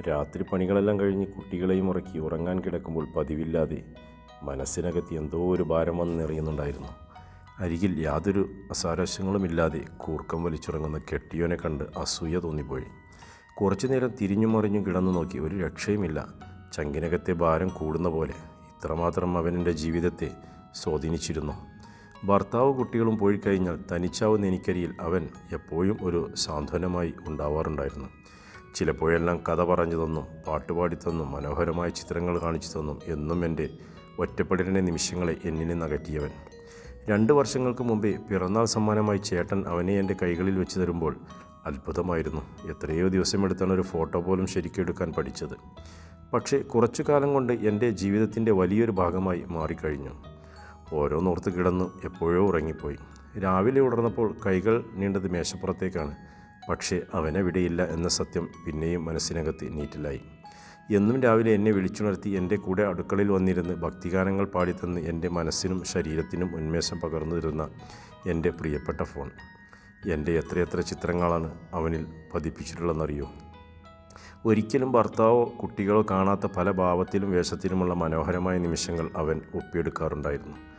രാത്രി പണികളെല്ലാം കഴിഞ്ഞ് കുട്ടികളെയും ഉറക്കി ഉറങ്ങാൻ കിടക്കുമ്പോൾ പതിവില്ലാതെ മനസ്സിനകത്ത് എന്തോ ഒരു ഭാരം വന്ന് നിറയുന്നുണ്ടായിരുന്നു. അരികിൽ യാതൊരു അസാരസ്യങ്ങളുമില്ലാതെ കൂർക്കം വലിച്ചുറങ്ങുന്ന കെട്ടിയോനെ കണ്ട് അസൂയ തോന്നിപ്പോയി. കുറച്ചു നേരം തിരിഞ്ഞും മറിഞ്ഞും കിടന്നു നോക്കി ഒരു രക്ഷയുമില്ല. ചങ്കിനകത്തെ ഭാരം കൂടുന്ന പോലെ ഇത്രമാത്രം അവനെന്റെ ജീവിതത്തെ സ്വാധീനിച്ചിരുന്നു. ഭർത്താവ് കുട്ടികളും പോയിക്കഴിഞ്ഞാൽ തനിച്ചാവുന്ന എനിക്കരിയിൽ അവൻ എപ്പോഴും ഒരു സാന്ത്വനമായി ഉണ്ടാവാറുണ്ടായിരുന്നു. ചിലപ്പോഴെല്ലാം കഥ പറഞ്ഞു തന്നും പാട്ടുപാടി തന്നും മനോഹരമായ ചിത്രങ്ങൾ കാണിച്ചു തന്നും എന്നും എന്റെ ഒറ്റപ്പെടലിന്റെ നിമിഷങ്ങളെ എന്നിനെ നകറ്റിയവൻ. രണ്ട് വർഷങ്ങൾക്ക് മുമ്പേ പിറന്നാൾ സമ്മാനമായി ചേട്ടൻ അവനെ എന്റെ കൈകളിൽ വെച്ച് തരുമ്പോൾ അത്ഭുതമായിരുന്നു. എത്രയോ ദിവസമെടുത്താണ് ഒരു ഫോട്ടോ പോലും ശരിക്കെടുക്കാൻ പഠിച്ചത്. പക്ഷേ കുറച്ചു കാലം കൊണ്ട് എന്റെ ജീവിതത്തിന്റെ വലിയൊരു ഭാഗമായി മാറിക്കഴിഞ്ഞു. ഓരോന്നോർത്ത് കിടന്നു എപ്പോഴോ ഉറങ്ങിപ്പോയി. രാവിലെ ഉണർന്നപ്പോൾ കൈകൾ നീണ്ടത് മേശപ്പുറത്തേക്കാണ്. പക്ഷേ അവനവിടെയില്ല എന്ന സത്യം പിന്നെയും മനസ്സിനകത്ത് നീറ്റിലായി എന്നും രാവിലെ എന്നെ വിളിച്ചുണർത്തി എന്റെ കൂടെ അടുക്കളയിൽ വന്നിരുന്ന് ഭക്തിഗാനങ്ങൾ പാടിത്തന്ന് എന്റെ മനസ്സിനും ശരീരത്തിനും ഉന്മേഷം പകർന്നു തരുന്ന എന്റെ പ്രിയപ്പെട്ട ഫോൺ. എന്റെ എത്രയെത്ര ചിത്രങ്ങളാണ് അവനിൽ പതിപ്പിച്ചിട്ടുള്ളതെന്നറിയോ? ഒരിക്കലും ഭർത്താവോ കുട്ടികളോ കാണാത്ത പല ഭാവത്തിലും വേഷത്തിലുമുള്ള മനോഹരമായ നിമിഷങ്ങൾ അവൻ ഒപ്പിയെടുക്കാറുണ്ടായിരുന്നു.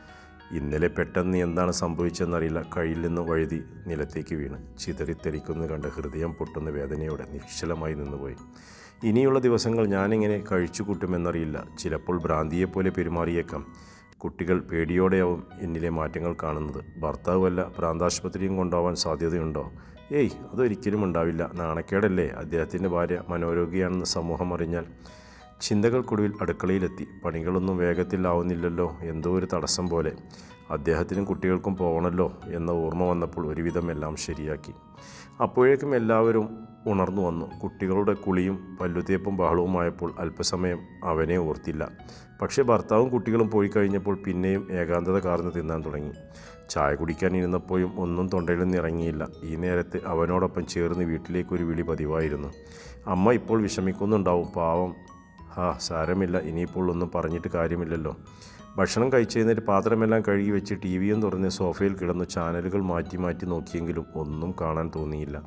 ഇന്നലെ പെട്ടെന്ന് എന്താണ് സംഭവിച്ചതെന്നറിയില്ല കയ്യിൽ നിന്ന് വഴുതി നിലത്തേക്ക് വീണ്. ചിതറിത്തെറിക്കുന്നത് കണ്ട് ഹൃദയം പൊട്ടുന്ന വേദനയോടെ നിശ്ചലമായി നിന്നുപോയി. ഇനിയുള്ള ദിവസങ്ങൾ ഞാനിങ്ങനെ കഴിച്ചു കൂട്ടുമെന്നറിയില്ല. ചിലപ്പോൾ ഭ്രാന്തിയെപ്പോലെ പെരുമാറിയേക്കാം. കുട്ടികൾ പേടിയോടെയാവും എന്നിലെ മാറ്റങ്ങൾ കാണുന്നത്. ഭർത്താവ് പ്രാന്താശുപത്രിയും കൊണ്ടുപോകാൻ സാധ്യതയുണ്ടോ? ഏയ് അതൊരിക്കലും ഉണ്ടാവില്ല. നാണക്കേടല്ലേ? അദ്ദേഹത്തിന്റെ ഭാര്യ മനോരോഗിയാണെന്ന് സമൂഹം അറിഞ്ഞാൽ. ചിന്തകൾക്കൊടുവിൽ അടുക്കളയിലെത്തി. പണികളൊന്നും വേഗത്തിലാവുന്നില്ലല്ലോ. എന്തോ ഒരു തടസ്സം പോലെ. അദ്ദേഹത്തിനും കുട്ടികൾക്കും പോകണമല്ലോ എന്ന ഓർമ്മ വന്നപ്പോൾ ഒരുവിധം എല്ലാം ശരിയാക്കി. അപ്പോഴേക്കും എല്ലാവരും ഉണർന്നു വന്നു. കുട്ടികളുടെ കുളിയും പല്ലുതേപ്പും ബഹളവുമായപ്പോൾ അല്പസമയം അവനെ ഓർത്തില്ല. പക്ഷേ ഭർത്താവും കുട്ടികളും പോയി കഴിഞ്ഞപ്പോൾ പിന്നെയും ഏകാന്തത കാർന്ന് തിന്നാൻ തുടങ്ങി. ചായ കുടിക്കാൻ ഇരുന്നപ്പോഴും ഒന്നും തൊണ്ടയിൽ നിന്ന് ഇറങ്ങിയില്ല. ഈ നേരത്ത് അവനോടൊപ്പം ചേർന്ന് വീട്ടിലേക്കൊരു വിളി പതിവായിരുന്നു. അമ്മ ഇപ്പോൾ വിഷമിക്കുന്നുണ്ടാവും. പാവം ഹാ സാരമില്ല. ഇനിയിപ്പോൾ ഒന്നും പറഞ്ഞിട്ട് കാര്യമില്ലല്ലോ. ഭക്ഷണം കഴിച്ചതിന് പാത്രമെല്ലാം കഴുകി വെച്ച് ടി വിയും തുറന്ന് സോഫയിൽ കിടന്ന് ചാനലുകൾ മാറ്റി മാറ്റി നോക്കിയെങ്കിലും ഒന്നും കാണാൻ തോന്നിയില്ല.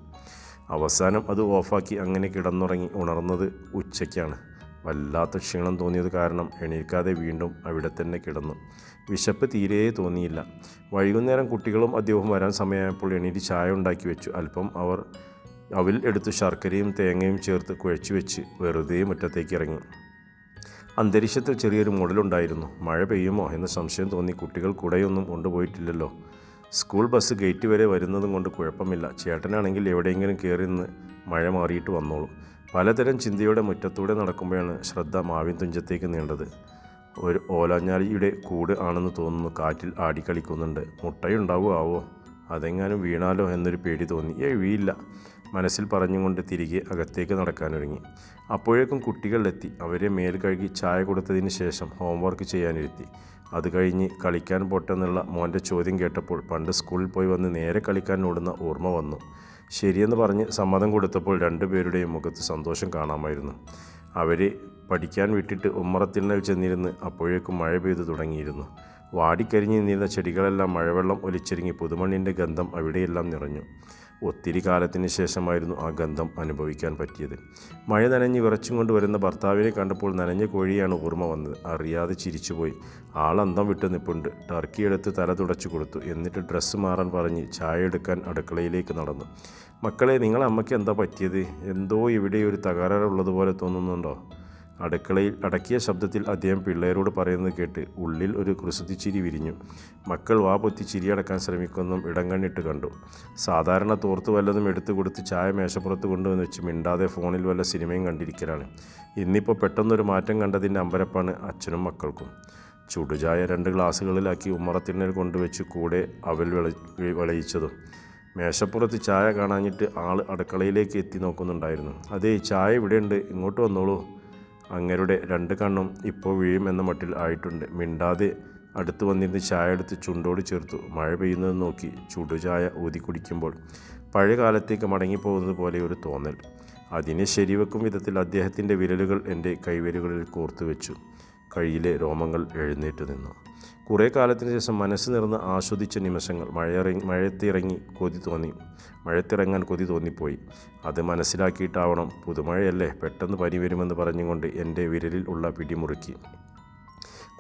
അവസാനം അത് ഓഫാക്കി അങ്ങനെ കിടന്നുറങ്ങി ഉണർന്നത് ഉച്ചയ്ക്കാണ്. വല്ലാത്ത ക്ഷീണം തോന്നിയത് കാരണം എണീക്കാതെ വീണ്ടും അവിടെ തന്നെ കിടന്നു. വിശപ്പ് തീരെ തോന്നിയില്ല. വൈകുന്നേരം കുട്ടികളും അദ്ദേഹവും വരാൻ സമയമായപ്പോൾ എണീറ്റ് ചായ ഉണ്ടാക്കി വെച്ചു. അല്പം അവർ അവിൽ എടുത്ത് ശർക്കരയും തേങ്ങയും ചേർത്ത് കുഴച്ചു വെച്ച് വെറുതെ മുറ്റത്തേക്ക് ഇറങ്ങി. അന്തരീക്ഷത്തിൽ ചെറിയൊരു മുടലുണ്ടായിരുന്നു. മഴ പെയ്യുമോ എന്ന സംശയം തോന്നി. കുട്ടികൾ കുടയൊന്നും കൊണ്ടുപോയിട്ടില്ലല്ലോ. സ്കൂൾ ബസ് ഗേറ്റ് വരെ വരുന്നതും കൊണ്ട് കുഴപ്പമില്ല. ചേട്ടനാണെങ്കിൽ എവിടെയെങ്കിലും കയറി നിന്ന് മഴ മാറിയിട്ട് വന്നോളും. പലതരം ചിന്തയുടെ മുറ്റത്തൂടെ നടക്കുമ്പോഴാണ് ശ്രദ്ധ മാവിൻ തുഞ്ചത്തേക്ക് നീണ്ടത്. ഒരു ഓലഞ്ഞാലിയുടെ കൂട് ആണെന്ന് തോന്നുന്നു കാറ്റിൽ ആടിക്കളിക്കുന്നുണ്ട്. മുട്ടയുണ്ടാവുമോ ആവോ അതെങ്ങാനും വീണാലോ എന്നൊരു പേടി തോന്നി. ഏ വീയില്ല. മനസ്സിൽ പറഞ്ഞുകൊണ്ട് തിരികെ അകത്തേക്ക് നടക്കാനൊരുങ്ങി. അപ്പോഴേക്കും കുട്ടികളിലെത്തി അവരെ മേൽ കഴുകി ചായ കൊടുത്തതിന് ശേഷം ഹോംവർക്ക് ചെയ്യാനിരുത്തി. അത് കഴിഞ്ഞ് കളിക്കാൻ പോട്ടെന്നുള്ള മോന്റെ ചോദ്യം കേട്ടപ്പോൾ പണ്ട് സ്കൂളിൽ പോയി വന്ന് നേരെ കളിക്കാൻ ഓടുന്ന ഓർമ്മ വന്നു. ശരിയെന്ന് പറഞ്ഞ് സമ്മതം കൊടുത്തപ്പോൾ രണ്ടുപേരുടെയും മുഖത്ത് സന്തോഷം കാണാമായിരുന്നു. അവരെ പഠിക്കാൻ വിട്ടിട്ട് ഉമ്മറത്തിണ്ണൽ ചെന്നിരുന്ന് അപ്പോഴേക്കും മഴ പെയ്തു തുടങ്ങിയിരുന്നു. വാടിക്കരിഞ്ഞ് നിന്നിരുന്ന ചെടികളെല്ലാം മഴവെള്ളം ഒലിച്ചിരുങ്ങി പുതുമണ്ണിന്റെ ഗന്ധം അവിടെയെല്ലാം നിറഞ്ഞു. ഒത്തിരി കാലത്തിന് ശേഷമായിരുന്നു ആ ഗന്ധം അനുഭവിക്കാൻ പറ്റിയത്. മഴ നനഞ്ഞ് വിറച്ചും കൊണ്ട് വരുന്ന ഭർത്താവിനെ കണ്ടപ്പോൾ നനഞ്ഞ കോഴിയാണ് ഓർമ്മ വന്നത്. അറിയാതെ ചിരിച്ചുപോയി. ആളന്തം വിട്ട് നിപ്പുണ്ട്. ടർക്കി എടുത്ത് തല തുടച്ചു കൊടുത്തു. എന്നിട്ട് ഡ്രസ്സ് മാറാൻ പറഞ്ഞ് ചായ എടുക്കാൻ അടുക്കളയിലേക്ക് നടന്നു. മക്കളെ നിങ്ങളെ അമ്മയ്ക്ക് എന്താ പറ്റിയത്? എന്തോ ഇവിടെ ഒരു തകരാറുള്ളതുപോലെ തോന്നുന്നുണ്ടോ? അടുക്കളയിൽ അടക്കിയ ശബ്ദത്തിൽ അദ്ദേഹം പിള്ളേരോട് പറയുന്നത് കേട്ട് ഉള്ളിൽ ഒരു കുസൃതിച്ചിരി വിരിഞ്ഞു. മക്കൾ വാ പൊത്തി ചിരിയടക്കാൻ ശ്രമിക്കുന്നതും ഇടം കണ്ണിട്ട് കണ്ടു. സാധാരണ തോർത്ത് വല്ലതും എടുത്തു കൊടുത്ത് ചായ മേശപ്പുറത്ത് കൊണ്ടുവന്ന് വെച്ച് മിണ്ടാതെ ഫോണിൽ വല്ല സിനിമയും കണ്ടിരിക്കലാണ്. ഇന്നിപ്പോൾ പെട്ടെന്നൊരു മാറ്റം കണ്ടതിന്റെ അമ്പരപ്പാണ് അച്ഛനും മക്കൾക്കും. ചുടുചായ രണ്ട് ഗ്ലാസ്സുകളിലാക്കി ഉമ്മറത്തിണ്ണൽ കൊണ്ടുവച്ച് കൂടെ അവൽ വിള വിളയിച്ചതും. മേശപ്പുറത്ത് ചായ കാണാഞ്ഞിട്ട് ആൾ അടുക്കളയിലേക്ക് എത്തി നോക്കുന്നുണ്ടായിരുന്നു. അതേ ചായ ഇവിടെയുണ്ട് ഇങ്ങോട്ട് വന്നോളൂ. അങ്ങരുടെ രണ്ട് കണ്ണും ഇപ്പോൾ വീഴും എന്ന മട്ടിൽ ആയിട്ടുണ്ട്. മിണ്ടാതെ അടുത്ത് വന്നിരുന്ന് ചായ എടുത്ത് ചുണ്ടോട് ചേർത്തു. മഴ പെയ്യുന്നത് നോക്കി ചുടുചായ ഊതി കുടിക്കുമ്പോൾ പഴയ കാലത്തേക്ക് മടങ്ങിപ്പോകുന്നത് പോലെ ഒരു തോന്നൽ. അതിനെ ശരിവെക്കും വിധത്തിൽ അദ്ദേഹത്തിന്റെ വിരലുകൾ എന്റെ കൈവിരലുകളിൽ കോർത്തു വെച്ചു കയ്യിലെ രോമങ്ങൾ എഴുന്നേറ്റ് നിന്നു. കുറേ കാലത്തിന് ശേഷം മനസ്സ് നിറന്ന് ആസ്വദിച്ച നിമിഷങ്ങൾ. മഴയിറങ്ങി മഴയത്തിറങ്ങി കൊതി തോന്നി. മഴയത്തിറങ്ങാൻ കൊതി തോന്നിപ്പോയി. അത് മനസ്സിലാക്കിയിട്ടാവണം. പുതുമഴയല്ലേ? പെട്ടെന്ന് പനി വരുമെന്ന് പറഞ്ഞുകൊണ്ട് എന്റെ വിരലിൽ ഉള്ള പിടിമുറുക്കി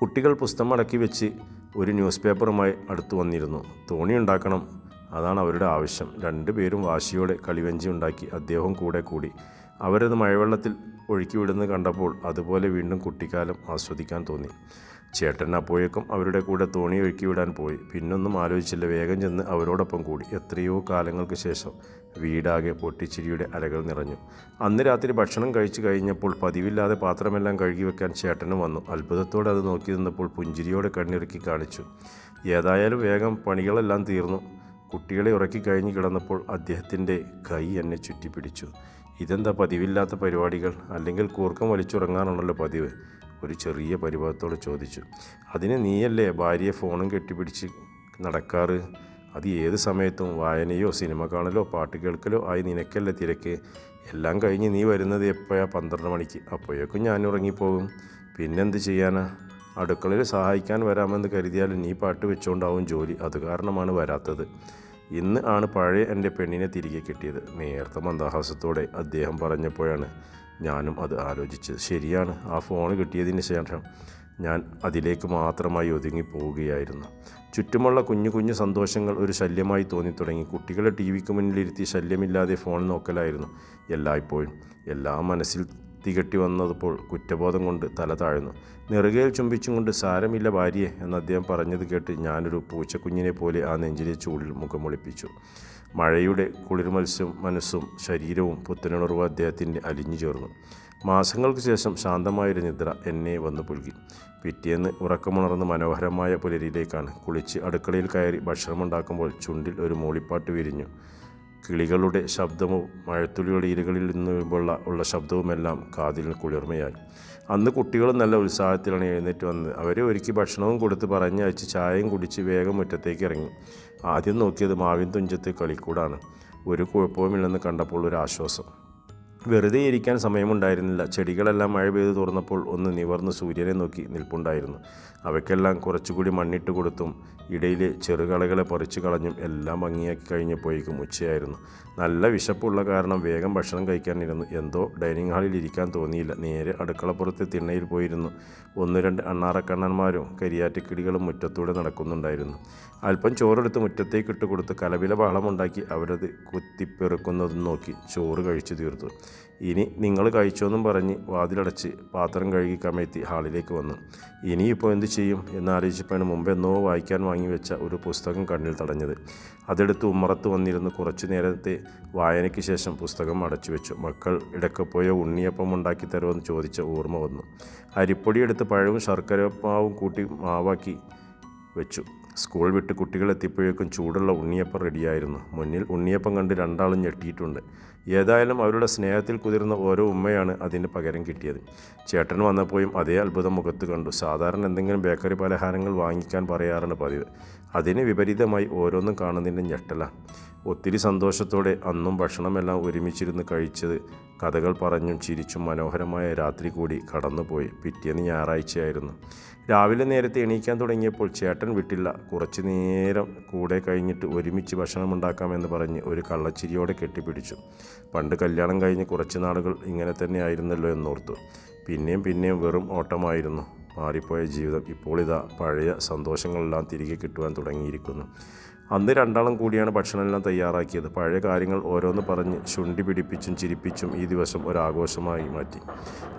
കുട്ടികൾ പുസ്തകം അടക്കി വെച്ച് ഒരു ന്യൂസ് പേപ്പറുമായി അടുത്തു വന്നിരുന്നു. തോണി ഉണ്ടാക്കണം. അതാണ് അവരുടെ ആവശ്യം. രണ്ടുപേരും വാശിയോടെ കളിവഞ്ചി ഉണ്ടാക്കി അദ്ദേഹം കൂടെ കൂടി. അവരത് മഴവെള്ളത്തിൽ ഒഴുക്കി വിടുന്നത് കണ്ടപ്പോൾ അതുപോലെ വീണ്ടും കുട്ടിക്കാലം ആസ്വദിക്കാൻ തോന്നി. ചേട്ടൻ അപ്പോഴേക്കും അവരുടെ കൂടെ തോണി ഒഴുക്കി വിടാൻ പോയി. പിന്നൊന്നും ആലോചിച്ചില്ല വേഗം ചെന്ന് അവരോടൊപ്പം കൂടി. എത്രയോ കാലങ്ങൾക്ക് ശേഷം വീടാകെ പൊട്ടിച്ചിരിയുടെ അലകൾ നിറഞ്ഞു. അന്ന് രാത്രി ഭക്ഷണം കഴിച്ചു കഴിഞ്ഞപ്പോൾ പതിവില്ലാതെ പാത്രമെല്ലാം കഴുകി വെക്കാൻ ചേട്ടനും വന്നു. അത്ഭുതത്തോടെ അത് നോക്കി നിന്നപ്പോൾ പുഞ്ചിരിയോടെ കണ്ണിറുക്കി കാണിച്ചു. ഏതായാലും വേഗം പണികളെല്ലാം തീർന്നു. കുട്ടികളെ ഉറക്കി കഴിഞ്ഞ് കിടന്നപ്പോൾ അദ്ദേഹത്തിന്റെ കൈ എന്നെ ചുറ്റിപ്പിടിച്ചു. ഇതെന്താ പതിവില്ലാത്ത പരിപാടികൾ? അല്ലെങ്കിൽ കൂർക്കം വലിച്ചുറങ്ങാനാണല്ലോ പതിവ്. ഒരു ചെറിയ പരിഭവത്തോട് ചോദിച്ചു. അതിന് നീയല്ലേ ഭാര്യയെ ഫോണും കെട്ടിപ്പിടിച്ച് നടക്കാറ്? അത് ഏത് സമയത്തും വായനയോ സിനിമ കാണലോ പാട്ട് കേൾക്കലോ ആയി നിനക്കല്ലേ തിരക്ക്? എല്ലാം കഴിഞ്ഞ് നീ വരുന്നത് എപ്പോഴാ? പന്ത്രണ്ട് മണിക്ക്. അപ്പോഴേക്കും ഞാൻ ഉറങ്ങിപ്പോകും. പിന്നെന്ത് ചെയ്യാനാ? അടുക്കളയിൽ സഹായിക്കാൻ വരാമെന്ന് കരുതിയാലും നീ പാട്ട് വെച്ചുകൊണ്ടാവും ജോലി. അത് കാരണമാണ് വരാത്തത്. ഇന്ന് ആണ് പഴയ എന്റെ പെണ്ണിനെ തിരികെ കിട്ടിയത്. നേർത്ത മന്ദഹാസത്തോടെ അദ്ദേഹം പറഞ്ഞപ്പോഴാണ് ഞാനും അത് ആലോചിച്ചത്. ശരിയാണ് ആ ഫോൺ കിട്ടിയതിന് ശേഷം ഞാൻ അതിലേക്ക് മാത്രമായി ഒതുങ്ങി പോവുകയായിരുന്നു. ചുറ്റുമുള്ള കുഞ്ഞു കുഞ്ഞു സന്തോഷങ്ങൾ ഒരു ശല്യമായി തോന്നിത്തുടങ്ങി. കുട്ടികളെ ടി വിക്ക് മുന്നിലിരുത്തി ശല്യമില്ലാതെ ഫോൺ നോക്കലായിരുന്നു എല്ലായ്പ്പോഴും. എല്ലാ മനസ്സിൽ തികട്ടി വന്നപ്പോൾ കുറ്റബോധം കൊണ്ട് തല താഴ്ന്നു. നെറുകയിൽ ചുംബിച്ചും കൊണ്ട് സാരമില്ല ഭാര്യയെ എന്ന് അദ്ദേഹം പറഞ്ഞത് കേട്ട് ഞാനൊരു പൂച്ചക്കുഞ്ഞിനെ പോലെ ആ നെഞ്ചിലെ ചൂടിൽ മുഖമൊളിപ്പിച്ചു മഴയുടെ കുളിർമത്സ്യം മനസ്സും ശരീരവും പുത്തനുണർവ് അദ്ദേഹത്തിന്റെ അലിഞ്ഞു ചേർന്നു. മാസങ്ങൾക്ക് ശേഷം ശാന്തമായൊരു നിദ്ര എന്നെ വന്നു പുൽകി. പിറ്റേന്ന് ഉറക്കമുണർന്ന് മനോഹരമായ പുലരിയിലേക്കാണ് കുളിച്ച് അടുക്കളയിൽ കയറി ഭക്ഷണമുണ്ടാക്കുമ്പോൾ ചുണ്ടിൽ ഒരു മൂളിപ്പാട്ട് വിരിഞ്ഞു. കിളികളുടെ ശബ്ദവും മഴത്തുള്ളിയുടെ ഇരകളിൽ നിന്നുമുള്ള ഉള്ള ശബ്ദവുമെല്ലാം കാതിൽ കുളിർമയായി. അന്ന് കുട്ടികൾ നല്ല ഉത്സാഹത്തിലാണ് എഴുന്നേറ്റ് വന്നത്. അവരെ ഒരുക്കി ഭക്ഷണവും കൊടുത്ത് പറഞ്ഞയച്ച് ചായയും കുടിച്ച് വേഗം മുറ്റത്തേക്ക് ഇറങ്ങി. ആദ്യം നോക്കിയത് മാവിൻ തുഞ്ചത്ത് കളിക്കൂടാണ്. ഒരു കുഴപ്പവുമില്ലെന്ന് കണ്ടപ്പോൾ ഒരു ആശ്വാസം. വെറുതെ ഇരിക്കാൻ സമയമുണ്ടായിരുന്നില്ല. ചെടികളെല്ലാം മഴ പെയ്ത് തുറന്നപ്പോൾ ഒന്ന് നിവർന്ന് സൂര്യനെ നോക്കി നിൽപ്പുണ്ടായിരുന്നു. അവയ്ക്കെല്ലാം കുറച്ചുകൂടി മണ്ണിട്ട് കൊടുത്തും ഇടയിലെ ചെറുകളകളെ പറിച്ചു കളഞ്ഞും എല്ലാം ഭംഗിയാക്കി കഴിഞ്ഞപ്പോഴേക്കും ഉച്ചയായിരുന്നു. നല്ല വിശപ്പുള്ള കാരണം വേഗം ഭക്ഷണം കഴിക്കാനിരുന്നു. എന്തോ ഡൈനിങ് ഹാളിൽ ഇരിക്കാൻ തോന്നിയില്ല. നേരെ അടുക്കളപ്പുറത്തെ തിണ്ണയിൽ പോയിരുന്നു. ഒന്ന് രണ്ട് അണ്ണാറക്കണ്ണന്മാരും കരിയാറ്റക്കിടികളും മുറ്റത്തൂടെ നടക്കുന്നുണ്ടായിരുന്നു. അല്പം ചോറെടുത്ത് മുറ്റത്തേക്കിട്ട് കൊടുത്ത് കലവില ബഹളമുണ്ടാക്കി അവരത് കുത്തിപ്പെറുക്കുന്നതും നോക്കി ചോറ് കഴിച്ചു തീർത്തു. ഇനി നിങ്ങൾ കഴിച്ചോന്നും പറഞ്ഞ് വാതിലടച്ച് പാത്രം കഴുകി കമഴ്ത്തി ഹാളിലേക്ക് വന്നു. ഇനിയിപ്പോൾ എന്ത് ചെയ്യും എന്നാലോചിച്ചപ്പോഴാണ് മുമ്പ് എന്നോ വായിക്കാൻ വാങ്ങി വെച്ച ഒരു പുസ്തകം കണ്ണിൽ തടഞ്ഞത്. അതെടുത്ത് ഉമ്മറത്ത് വന്നിരുന്ന് കുറച്ചു നേരത്തെ വായനയ്ക്ക് ശേഷം പുസ്തകം അടച്ചു വെച്ചു. മക്കൾ ഇടയ്ക്ക് പോയ ഉണ്ണിയപ്പം ഉണ്ടാക്കി തരുമെന്ന് ചോദിച്ച ഓർമ്മ വന്നു. അരിപ്പൊടിയെടുത്ത് പഴവും ശർക്കരപ്പാവും കൂട്ടി മാവാക്കി വെച്ചു. സ്കൂൾ വിട്ട് കുട്ടികൾ എത്തിയപ്പോഴേക്കും ചൂടുള്ള ഉണ്ണിയപ്പം റെഡിയായിരുന്നു. മുന്നിൽ ഉണ്ണിയപ്പം കണ്ട് രണ്ടാളും ഞെട്ടിയിട്ടുണ്ട്. ഏതായാലും അവരുടെ സ്നേഹത്തിൽ കുതിർന്ന ഓരോ ഉമ്മയാണ് അതിന് പകരം കിട്ടിയത്. ചേട്ടൻ വന്നപ്പോഴും അതേ അത്ഭുതം മുഖത്ത് കണ്ടു. സാധാരണ എന്തെങ്കിലും ബേക്കറി പലഹാരങ്ങൾ വാങ്ങിക്കാൻ പറയാറാണ് പതിവ്. അതിന് വിപരീതമായി ഓരോന്നും കാണുന്നതിന്റെ ഞെട്ടല ഒത്തിരി സന്തോഷത്തോടെ അന്നും ഭക്ഷണമെല്ലാം ഒരുമിച്ചിരുന്ന് കഴിച്ചത് കഥകൾ പറഞ്ഞും ചിരിച്ചും മനോഹരമായ രാത്രി കൂടി കടന്നുപോയി. പിറ്റേന്ന് ഞായറാഴ്ചയായിരുന്നു. രാവിലെ നേരത്തെ എണീക്കാൻ തുടങ്ങിയപ്പോൾ ചേട്ടൻ വിട്ടില്ല. കുറച്ചു നേരം കൂടെ കഴിഞ്ഞിട്ട് ഒരുമിച്ച് ഭക്ഷണമുണ്ടാക്കാമെന്ന് പറഞ്ഞ് ഒരു കള്ളച്ചിരിയോടെ കെട്ടിപ്പിടിച്ചു. പണ്ട് കല്യാണം കഴിഞ്ഞ് കുറച്ച് നാളുകൾ ഇങ്ങനെ തന്നെ ആയിരുന്നല്ലോ എന്നോർത്തു. പിന്നെയും പിന്നെയും വെറും ഓട്ടമായിരുന്നു. മാറിപ്പോയ ജീവിതം ഇപ്പോൾ ഇതാ പഴയ സന്തോഷങ്ങളെല്ലാം തിരികെ കിട്ടുവാൻ തുടങ്ങിയിരിക്കുന്നു. അന്ന് രണ്ടാളും കൂടിയാണ് ഭക്ഷണമെല്ലാം തയ്യാറാക്കിയത്. പഴയ കാര്യങ്ങൾ ഓരോന്ന് പറഞ്ഞ് ശുണ്ടി പിടിപ്പിച്ചും ചിരിപ്പിച്ചും ഈ ദിവസം ഒരാഘോഷമായി മാറ്റി.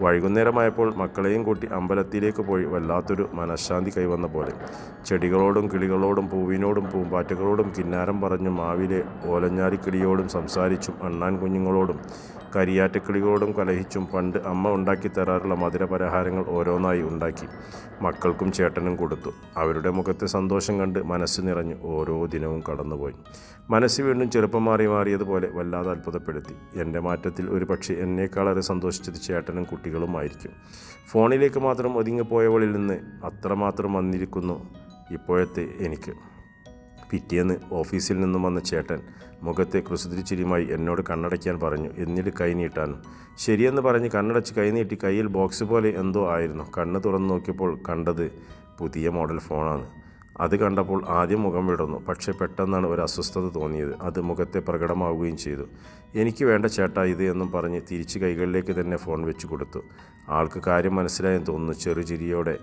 വൈകുന്നേരമായപ്പോൾ മക്കളെയും കൂട്ടി അമ്പലത്തിലേക്ക് പോയി വല്ലാത്തൊരു മനഃശാന്തി കൈവന്ന പോലെ. ചെടികളോടും കിളികളോടും പൂവിനോടും പൂമ്പാറ്റകളോടും കിന്നാരം പറഞ്ഞും മാവിലെ ഓലഞ്ഞാലിക്കിളിയോടും സംസാരിച്ചും അണ്ണാൻ കുഞ്ഞുങ്ങളോടും കരിയാറ്റക്കിളികളോടും കലഹിച്ചും പണ്ട് അമ്മ ഉണ്ടാക്കി തരാറുള്ള മധുര പലഹാരങ്ങൾ ഓരോന്നായി ഉണ്ടാക്കി മക്കൾക്കും ചേട്ടനും കൊടുത്തു. അവരുടെ മുഖത്തെ സന്തോഷം കണ്ട് മനസ്സ് നിറഞ്ഞു ഓരോ ദിനവും കടന്നുപോയി. മനസ്സ് വീണ്ടും ചെറുപ്പം മാറി മാറിയതുപോലെ വല്ലാതെ അത്ഭുതപ്പെടുത്തി. എന്റെ മാറ്റത്തിൽ ഒരു പക്ഷേ എന്നേക്കാളേറെ സന്തോഷിച്ചത് ചേട്ടനും കുട്ടികളുമായിരിക്കും ഫോണിലേക്ക് മാത്രം ഒതുങ്ങിപ്പോയവളിൽ നിന്ന് അത്രമാത്രം വന്നിരിക്കുന്നു ഇപ്പോഴത്തെ എനിക്ക്. പിറ്റേന്ന് ഓഫീസിൽ നിന്നും വന്ന ചേട്ടൻ മുഖത്തെ കുസൃതിച്ചിരിയുമായി എന്നോട് കണ്ണടയ്ക്കാൻ പറഞ്ഞു. എന്നിട്ട് കൈ നീട്ടാനും. ശരിയെന്ന് പറഞ്ഞ് കണ്ണടച്ച് കൈ നീട്ടി കയ്യിൽ ബോക്സ് പോലെ എന്തോ ആയിരുന്നു. കണ്ണ് തുറന്നു നോക്കിയപ്പോൾ കണ്ടത് പുതിയ മോഡൽ ഫോണാണ്. അത് കണ്ടപ്പോൾ ആദ്യം മുഖം വിടർന്നു. പക്ഷേ പെട്ടെന്നാണ് ഒരു അസ്വസ്ഥത തോന്നിയത്. അത് മുഖത്തെ പ്രകടമാവുകയും ചെയ്തു. എനിക്ക് വേണ്ട ചേട്ടാ ഇത് എന്നും പറഞ്ഞ് തിരിച്ച് കൈകളിലേക്ക് തന്നെ ഫോൺ വെച്ച് കൊടുത്തു. ആൾക്ക് കാര്യം മനസ്സിലായെന്ന് തോന്നുന്നു. ചെറുചിരിയോടെ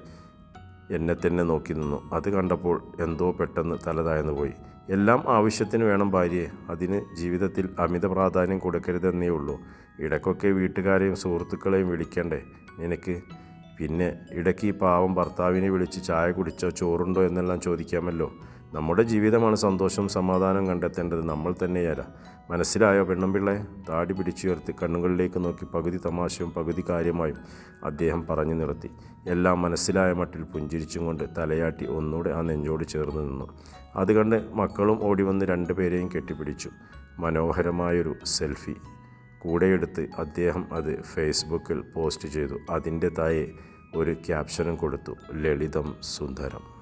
എന്നെ തന്നെ നോക്കി നിന്നു. അത് കണ്ടപ്പോൾ എന്തോ പെട്ടെന്ന് തലതാഴ്ന്നു പോയി. എല്ലാം ആവശ്യത്തിന് വേണം ഭാര്യയെ അതിന് ജീവിതത്തിൽ അമിത പ്രാധാന്യം കൊടുക്കരുതെന്നേ ഉള്ളൂ. ഇടയ്ക്കൊക്കെ വീട്ടുകാരെയും സുഹൃത്തുക്കളെയും വിളിക്കണ്ടേ? നിനക്ക്? പിന്നെ ഇടയ്ക്ക് ഈ പാവം ഭർത്താവിനെ വിളിച്ച് ചായ കുടിച്ചോ ചോറുണ്ടോ എന്നെല്ലാം ചോദിക്കാമല്ലോ. നമ്മുടെ ജീവിതമാണ് സന്തോഷം സമാധാനം കണ്ടെത്തേണ്ടത് നമ്മൾ തന്നെയാരാ. മനസ്സിലായോ പെണ്ണുമ്പിള്ളെ? താടി പിടിച്ചുയർത്തി കണ്ണുകളിലേക്ക് നോക്കി പകുതി തമാശയും പകുതി കാര്യമായും അദ്ദേഹം പറഞ്ഞു നിർത്തി. എല്ലാം മനസ്സിലായ മട്ടിൽ പുഞ്ചിരിച്ചും കൊണ്ട് തലയാട്ടി ഒന്നുകൂടെ ആ നെഞ്ചോട് ചേർന്ന് നിന്നു. അത് കണ്ട് മക്കളും ഓടി വന്ന് രണ്ടുപേരെയും കെട്ടിപ്പിടിച്ചു. മനോഹരമായൊരു സെൽഫി. കൂടെയെടുത്ത് അദ്ദേഹം അത് ഫേസ്ബുക്കിൽ പോസ്റ്റ് ചെയ്തു. അതിന്റെ തായെ ഒരു ക്യാപ്ഷനും കൊടുത്തു. ലളിതം സുന്ദരം.